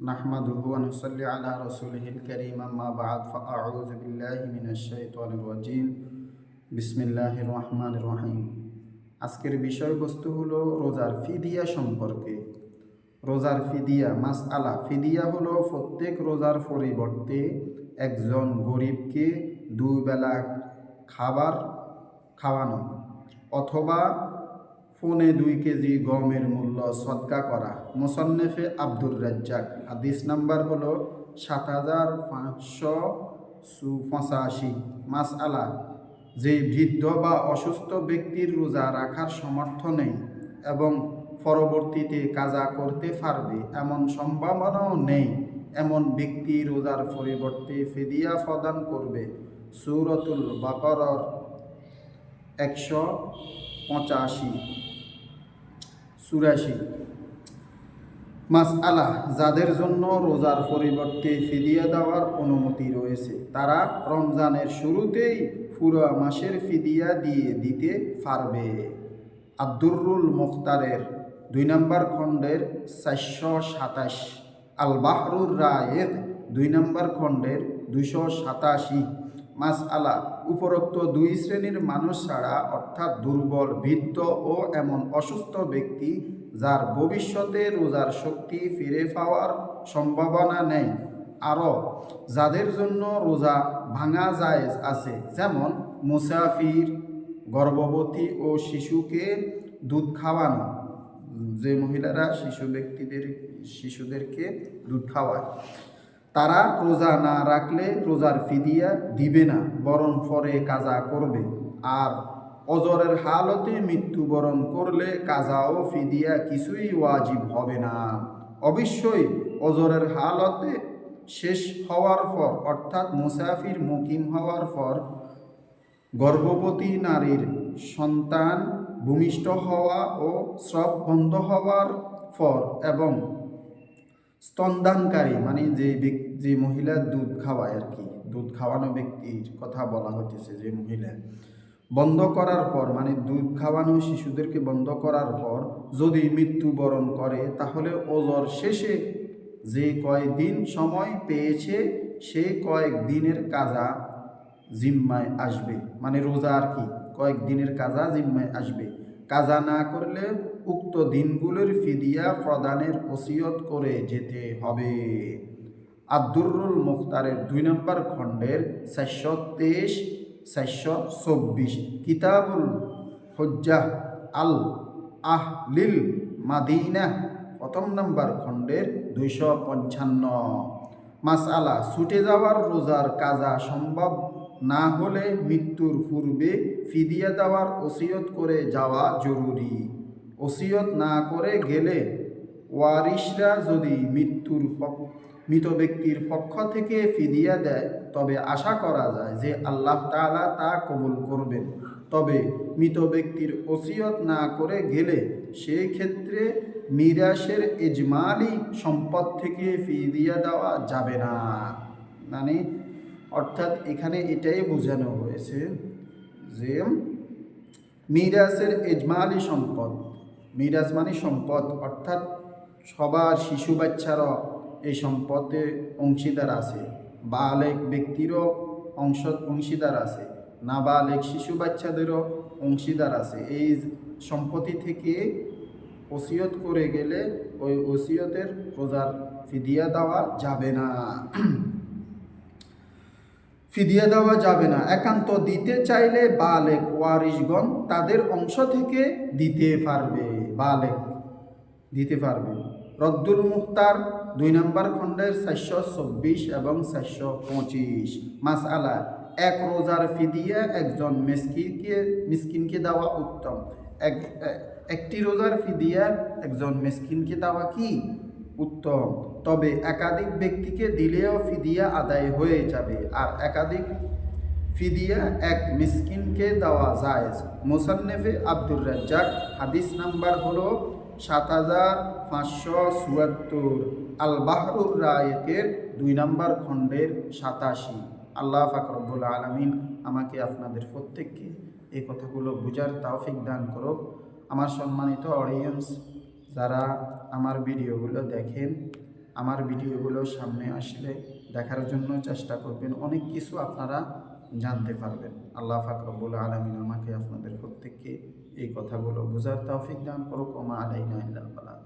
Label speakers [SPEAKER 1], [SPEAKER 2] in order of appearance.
[SPEAKER 1] نحمده ونصلي على رسوله الكريم أما بعد فأعوذ بالله من الشيطان الرجيم بسم الله الرحمن الرحيم আজকের বিষয়বস্তু হলো রোজার ফিদিয়া সম্পর্কে রোজার ফিদিয়া মাস আলা ফিদিয়া হলো প্রত্যেক রোজার পরিবর্তে একজন গরিবকে দুই বেলা খাবার খাওয়ানো অথবা ফোনে দুই কেজি গমের মূল্য সদকা করা। মোসান্নেফে আব্দুর রাজ্জাক। হাদিস নাম্বার হলো সাত হাজার পাঁচশো পঁচাশি। মাস আলা যে বৃদ্ধ বা অসুস্থ ব্যক্তির রোজা রাখার সমর্থ নেই এবং পরবর্তীতে কাজা করতে পারবে এমন সম্ভাবনাও নেই, এমন ব্যক্তি রোজার পরিবর্তে ফেদিয়া প্রদান করবে। সৌরতুল বাকরর একশো পঁচাশি। চুরাশি। মাস আলা যাদের জন্য রোজার পরিবর্তে ফিদিয়া দেওয়ার অনুমতি রয়েছে, তারা রমজানের শুরুতেই পুরো মাসের ফিদিয়া দিয়ে দিতে পারবে। আব্দুরুল মুখতারের দুই নম্বর খণ্ডের চারশো সাতাশ। আল বাহরুর রায়ের দুই নম্বর খণ্ডের দুইশো সাতাশি। মাস আলা উপরোক্ত দুই শ্রেণির মানুষ ছাড়া অর্থাৎ দুর্বল, বৃদ্ধ ও এমন অসুস্থ ব্যক্তি যার ভবিষ্যতে রোজার শক্তি ফিরে পাওয়ার সম্ভাবনা নেই। আরও, যাদের জন্য রোজা ভাঙা জায়েজ আছে, যেমন মুসাফির, গর্ভবতী ও শিশুকে দুধ খাওয়ানো, যে মহিলারা শিশু ব্যক্তিদের, শিশুদেরকে দুধ খাওয়ায়। তারা রোজা না রাখলে রোজার ফিদিয়া দিবে না, বরং পরে কাজা করবে। আর অজরের হালতে মৃত্যুবরণ করলে কাজা ও ফিদিয়া কিছুই ওয়াজিব হবে না। অবশ্যই অজরের হালতে শেষ হওয়ার পর, অর্থাৎ মুসাফির মুকিম হওয়ার পর, গর্ভবতী নারীর সন্তান ভূমিষ্ঠ হওয়া ও স্রব বন্ধ হওয়ার পর এবং স্তন্দানকারী মানে যে ব্যক্তি যে মহিলা দুধ খাওয়ায় আর কি, দুধ খাওয়ানো ব্যক্তির কথা বলা হইতেছে যে মহিলা। বন্ধ করার পর মানে দুধ খাওয়ানো শিশুদেরকে বন্ধ করার পর যদি মৃত্যুবরণ করে, তাহলে ওজর শেষে যে কয়েকদিন সময় পেয়েছে, সে কয়েক দিনের কাজা জিম্মায় আসবে। মানে রোজা আর কি কয়েক দিনের কাজা জিম্মায় আসবে। কাজা না করলে উক্ত দিনগুলোর ফিদিয়া প্রদানের ওসিয়ত করে যেতে হবে। আব্দুরুল মুখতারের দুই নম্বর খণ্ডের চারশো তেইশ, চারশো চব্বিশ। কিতাবুল হজ্জাহ আল আহ লিল মাদিনা, প্রথম নম্বর খণ্ডের দুইশো পঞ্চান্ন। মাসালা, ছুটে যাওয়ার রোজার কাজা সম্ভব না হলে মৃত্যুর পূর্বে ফিদিয়া দেওয়ার ওসিয়ত করে যাওয়া জরুরি। ওসিয়ত না করে গেলে ওয়ারিশরা যদি মৃত্যুর মৃত ব্যক্তির পক্ষ থেকে ফিদিয়া দেয়, তবে আশা করা যায় যে আল্লাহ তালা তা কবুল করবেন। তবে মৃত ব্যক্তির ওসিয়ত না করে গেলে সেই ক্ষেত্রে মিরাসের এজমালি সম্পদ থেকে ফিদিয়া দেওয়া যাবে না। মানে অর্থাৎ এখানে এটাই বোঝানো হয়েছে যে মিরাসের এজমালি সম্পদ মিরাজ মানে সম্পদ অর্থাৎ সবার শিশু বাচ্চারও এই সম্পদে অংশীদার আছে। বালেক ব্যক্তিরও অংশ অংশীদার আছে। নাবালেক শিশু বাচ্চাদেরও অংশীদার আছে। এই সম্পত্তি থেকে ওসিয়ত করে গেলে ওই ওসিয়তের রোজার ফিদিয়া দেওয়া যাবে না। ফিদিয়া দেওয়া যাবে না। একান্ত দিতে চাইলে বালেক ওয়ারিশগণ তাদের অংশ থেকে দিতে পারবে। বালেক দিতে পারবে। রদ্দুল মুখতার দুই নম্বর খণ্ডের চারশো চব্বিশ এবং চারশো পঁচিশ। মাস আলা এক রোজার ফিদিয়া একজন মিসকিনকে মিসকিনকে দেওয়া উত্তম। এক, একটি রোজার ফিদিয়া একজন মিসকিনকে দেওয়া কি? উত্তম। তবে একাধিক ব্যক্তিকে দিলেও ফিদিয়া আদায় হয়ে যাবে। আর একাধিক ফিদিয়া এক মিসকিনকে দেওয়া যায় মোসান্নেফে আব্দুর রাজ্জাক, হাদিস নাম্বার হলো সাত হাজার পাঁচশো চুয়াত্তর। আল বাহরুর রায়েতের দুই নম্বর খণ্ডের সাতাশি। আল্লাহ ফাকরবুল আলমিন আমাকে আপনাদের প্রত্যেককে এই কথাগুলো বুঝার তাওফিক দান করুক। আমার সম্মানিত অডিয়েন্স যারা আমার ভিডিওগুলো দেখেন, আমার ভিডিওগুলো সামনে আসলে দেখার জন্য চেষ্টা করবেন, অনেক কিছু আপনারা জানতে পারবেন। আল্লাহ ফাকরবুল আলমিন আমাকে আপনাদের প্রত্যেককে এই কথাগুলো বোঝার তৌফিক দান করুক ওমা আলাইনা বালাগ।